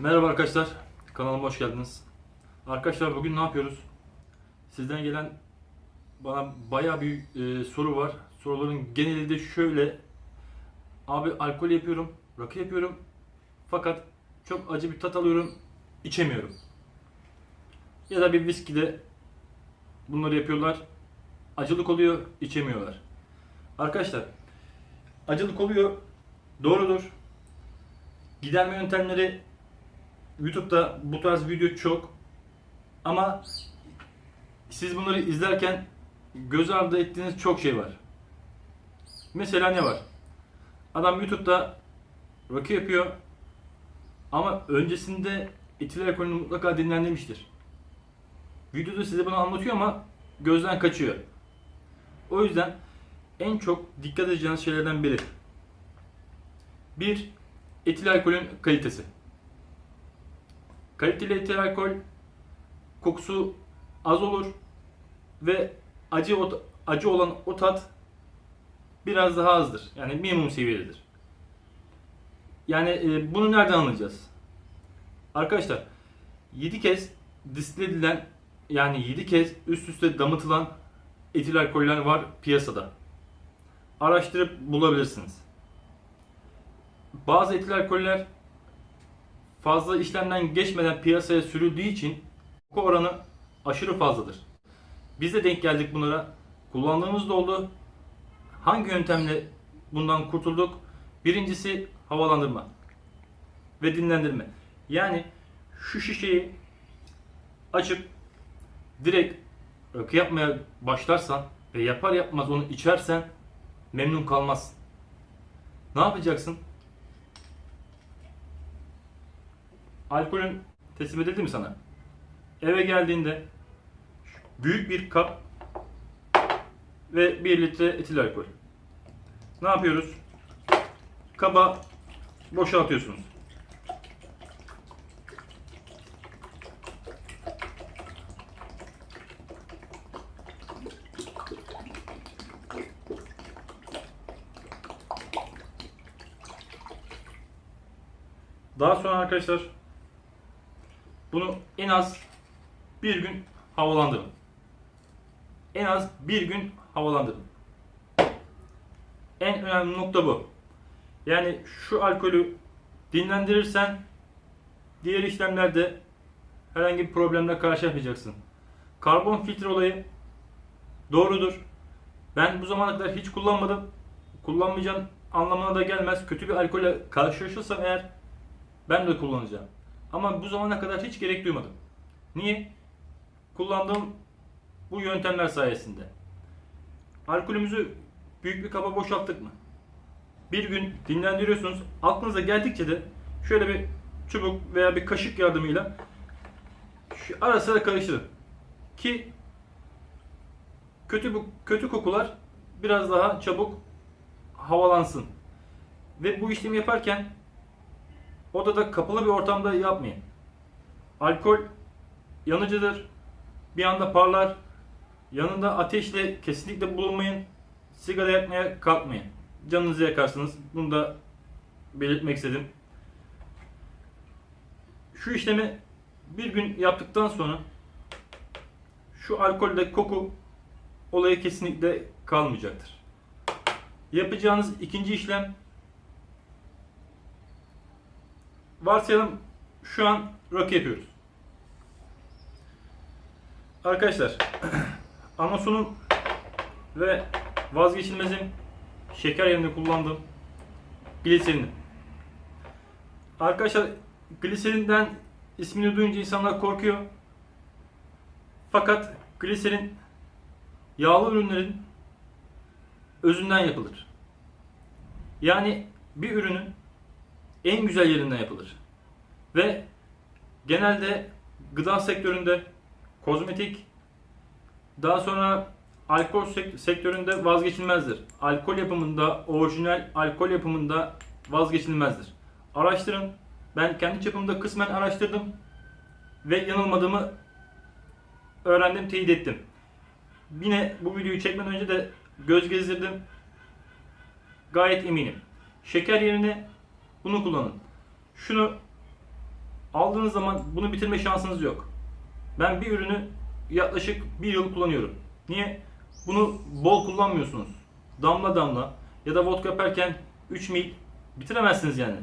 Merhaba arkadaşlar, kanalıma hoş geldiniz. Arkadaşlar bugün ne yapıyoruz? Sizden gelen bana bayağı bir e, soru var. Soruların geneli de şöyle. Abi alkol yapıyorum, rakı yapıyorum. Fakat çok acı bir tat alıyorum, içemiyorum. Ya da bir viskide bunları yapıyorlar. Acılık oluyor, içemiyorlar. Arkadaşlar, acılık oluyor, doğrudur. Giderme yöntemleri YouTube'da bu tarz video çok. Ama siz bunları izlerken göz ardı ettiğiniz çok şey var. Mesela ne var? Adam YouTube'da rakı yapıyor ama öncesinde etil alkolünü mutlaka dinlendirmiştir. Videoda size bunu anlatıyor ama gözden kaçıyor. O yüzden en çok dikkat edeceğiniz şeylerden biri. Bir, etil alkolün kalitesi. Kaliteli etil alkol kokusu az olur ve acı acı olan o tat biraz daha azdır. Yani minimum seviyededir. Yani e, bunu nereden anlayacağız? Arkadaşlar 7 kez distile edilen yani 7 kez üst üste damıtılan etil alkoller var piyasada. Araştırıp bulabilirsiniz. Bazı etil alkoller fazla işlemden geçmeden piyasaya sürüldüğü için koku oranı aşırı fazladır. Biz de denk geldik bunlara. Kullandığımız da oldu. Hangi yöntemle bundan kurtulduk? Birincisi havalandırma ve dinlendirme. Yani şu şişeyi açıp direkt rakı yapmaya başlarsan ve yapar yapmaz onu içersen memnun kalmazsın. Ne yapacaksın? Alkolün teslim edildi mi sana? Eve geldiğinde büyük bir kap ve 1 litre etil alkol. Ne yapıyoruz? Kaba boşaltıyorsunuz. Daha sonra arkadaşlar bunu en az bir gün havalandırın. En az bir gün havalandırın. En önemli nokta bu. Yani şu alkolü dinlendirirsen diğer işlemlerde herhangi bir problemle karşılaşmayacaksın. Karbon filtre olayı doğrudur. Ben bu zamana kadar hiç kullanmadım. Kullanmayacağım anlamına da gelmez. Kötü bir alkolle karşılaşırsam eğer ben de kullanacağım. Ama bu zamana kadar hiç gerek duymadım. Niye? Kullandığım bu yöntemler sayesinde. Alkolümüzü büyük bir kaba boşalttık mı? Bir gün dinlendiriyorsunuz. Aklınıza geldikçe de şöyle bir çubuk veya bir kaşık yardımıyla şu ara sıra karıştırın. Ki kötü bu kötü kokular biraz daha çabuk havalansın. Ve bu işlemi yaparken Odada kapalı bir ortamda yapmayın. Alkol yanıcıdır. Bir anda parlar. Yanında ateşle kesinlikle bulunmayın. Sigara yakmaya kalkmayın. Canınızı yakarsınız. Bunu da belirtmek istedim. Şu işlemi bir gün yaptıktan sonra şu alkolde koku olayı kesinlikle kalmayacaktır. Yapacağınız ikinci işlem varsayalım şu an rakı yapıyoruz. Arkadaşlar Anasun'un ve vazgeçilmezim şeker yerine kullandığım gliserini. Arkadaşlar gliserinden ismini duyunca insanlar korkuyor. Fakat gliserin yağlı ürünlerin özünden yapılır. Yani bir ürünün en güzel yerinden yapılır. Ve genelde gıda sektöründe, kozmetik, daha sonra alkol sek- sektöründe vazgeçilmezdir. Alkol yapımında, orijinal alkol yapımında vazgeçilmezdir. Araştırın. Ben kendi çapımda kısmen araştırdım ve yanılmadığımı öğrendim, teyit ettim. Yine bu videoyu çekmeden önce de göz gezdirdim. Gayet eminim. Şeker yerine bunu kullanın. Şunu aldığınız zaman bunu bitirme şansınız yok. Ben bir ürünü yaklaşık bir yıl kullanıyorum. Niye? Bunu bol kullanmıyorsunuz. Damla damla ya da vodka yaparken 3 mil bitiremezsiniz yani.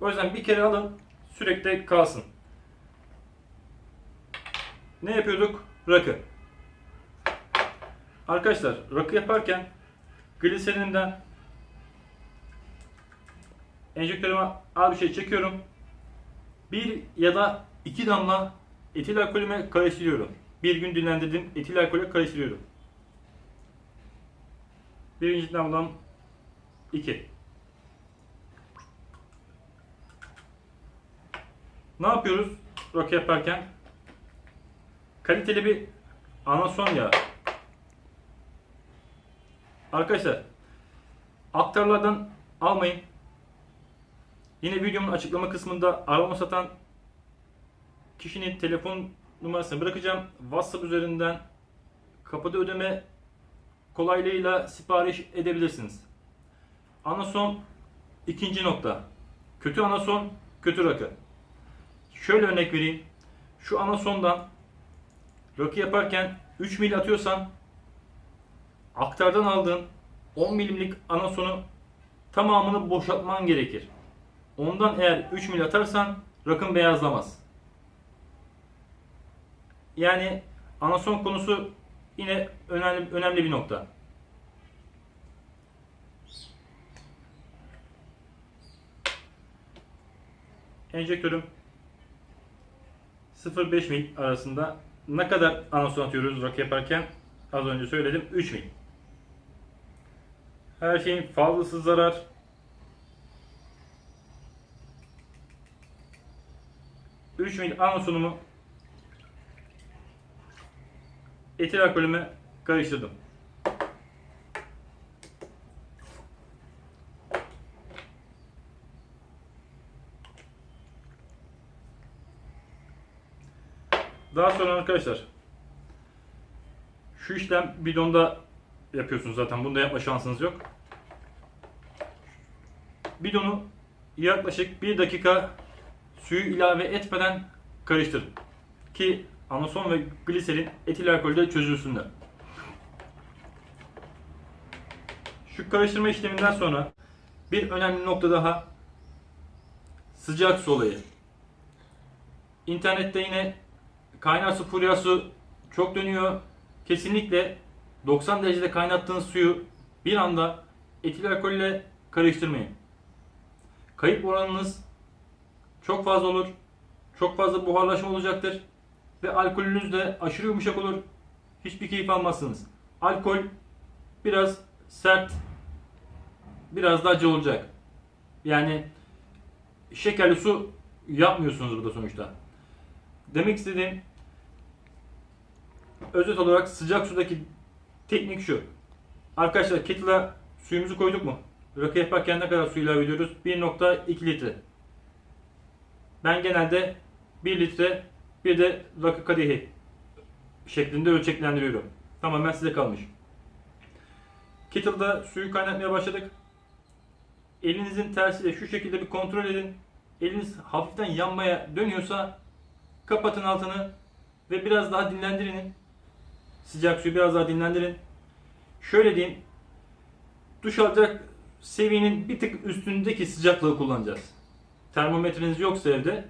O yüzden bir kere alın sürekli kalsın. Ne yapıyorduk? Rakı. Arkadaşlar rakı yaparken gliserinden enjektörüme az bir şey çekiyorum. Bir ya da iki damla etil alkolüme karıştırıyorum. Bir gün dinlendirdim etil alkole karıştırıyorum. Birinci damlam 2. Ne yapıyoruz rakı yaparken? Kaliteli bir anason yağı. Arkadaşlar aktarlardan almayın. Yine videomun açıklama kısmında aroma satan kişinin telefon numarasını bırakacağım. WhatsApp üzerinden kapıda ödeme kolaylığıyla sipariş edebilirsiniz. Anason ikinci nokta. Kötü anason, kötü rakı. Şöyle örnek vereyim. Şu anasondan rakı yaparken 3 mil atıyorsan aktardan aldığın 10 milimlik anasonu tamamını boşaltman gerekir. Ondan eğer 3 mil atarsan rakın beyazlamaz. Yani anason konusu yine önemli önemli bir nokta. Enjektörüm 0-5 mil arasında ne kadar anason atıyoruz rakı yaparken az önce söyledim 3 mil. Her şeyin fazlası zarar. Üç mil anasonumu etil alkolüme karıştırdım. Daha sonra arkadaşlar şu işlem bidonda yapıyorsunuz zaten. Bunda yapma şansınız yok. Bidonu yaklaşık 1 dakika suyu ilave etmeden karıştırın. Ki anason ve gliserin etil alkolde çözülsünler. Şu karıştırma işleminden sonra bir önemli nokta daha sıcak su olayı. İnternette yine kaynar su furyası çok dönüyor. Kesinlikle 90 derecede kaynattığınız suyu bir anda etil alkolle karıştırmayın. Kayıp oranınız çok fazla olur. Çok fazla buharlaşma olacaktır. Ve alkolünüz de aşırı yumuşak olur. Hiçbir keyif almazsınız. Alkol biraz sert, biraz da acı olacak. Yani şekerli su yapmıyorsunuz burada sonuçta. Demek istediğim özet olarak sıcak sudaki teknik şu. Arkadaşlar kettle'a suyumuzu koyduk mu? Rakı yaparken ne kadar su ilave ediyoruz? 1.2 litre. Ben genelde 1 litre bir de rakı kadehi şeklinde ölçeklendiriyorum. Tamamen size kalmış. Kettle'da suyu kaynatmaya başladık. Elinizin tersiyle şu şekilde bir kontrol edin. Eliniz hafiften yanmaya dönüyorsa kapatın altını ve biraz daha dinlendirin. Sıcak suyu biraz daha dinlendirin. Şöyle diyeyim. Duş alacak seviyenin bir tık üstündeki sıcaklığı kullanacağız. Termometreniz yoksa evde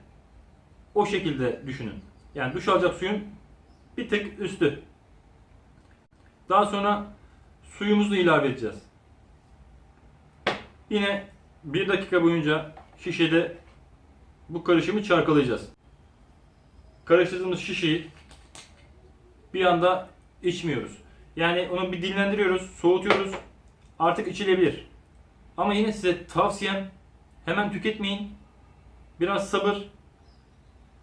o şekilde düşünün. Yani duş alacak suyun bir tık üstü. Daha sonra suyumuzu ilave edeceğiz. Yine bir dakika boyunca şişede bu karışımı çarkalayacağız. Karıştırdığımız şişeyi bir anda içmiyoruz. Yani onu bir dinlendiriyoruz, soğutuyoruz. Artık içilebilir. Ama yine size tavsiyem hemen tüketmeyin. Biraz sabır.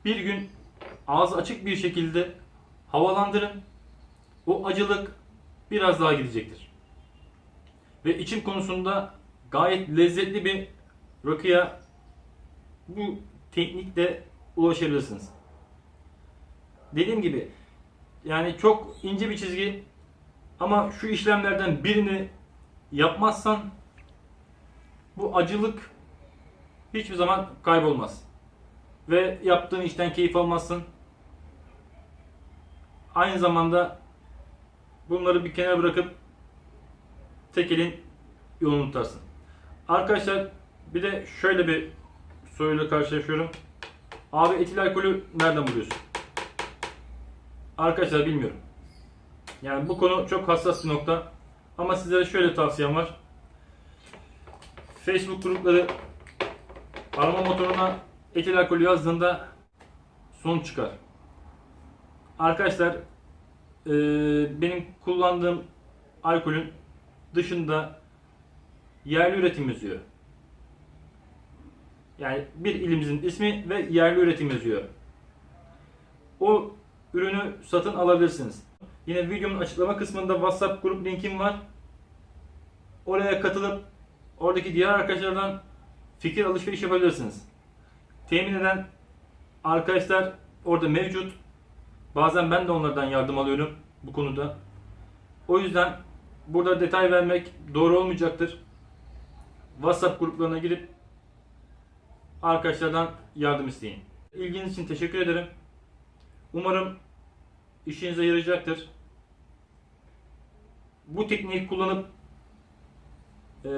Bir gün ağzı açık bir şekilde havalandırın. O acılık biraz daha gidecektir. Ve içim konusunda gayet lezzetli bir rakıya bu teknikle ulaşabilirsiniz. Dediğim gibi yani çok ince bir çizgi ama şu işlemlerden birini yapmazsan bu acılık hiçbir zaman kaybolmaz. ve yaptığın işten keyif almazsın. Aynı zamanda bunları bir kenara bırakıp tek elin yolunu tutarsın. Arkadaşlar bir de şöyle bir soruyla karşılaşıyorum. Abi etil alkolü nereden buluyorsun? Arkadaşlar bilmiyorum. Yani bu konu çok hassas bir nokta. Ama sizlere şöyle tavsiyem var. Facebook grupları arama motoruna etil alkolü yazdığında sonuç çıkar. Arkadaşlar eee, benim kullandığım alkolün dışında yerli üretim yazıyor. Yani bir ilimizin ismi ve yerli üretim yazıyor. O ürünü satın alabilirsiniz. Yine videomun açıklama kısmında WhatsApp grup linkim var. Oraya katılıp oradaki diğer arkadaşlardan fikir alışveriş yapabilirsiniz. Temin eden arkadaşlar orada mevcut. Bazen ben de onlardan yardım alıyorum bu konuda. O yüzden burada detay vermek doğru olmayacaktır. WhatsApp gruplarına girip arkadaşlardan yardım isteyin. İlginiz için teşekkür ederim. Umarım işinize yarayacaktır. Bu tekniği kullanıp eee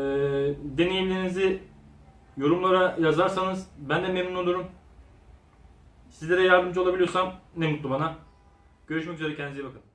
deneyimlerinizi yorumlara yazarsanız ben de memnun olurum. Sizlere yardımcı olabiliyorsam ne mutlu bana. Görüşmek üzere kendinize iyi bakın.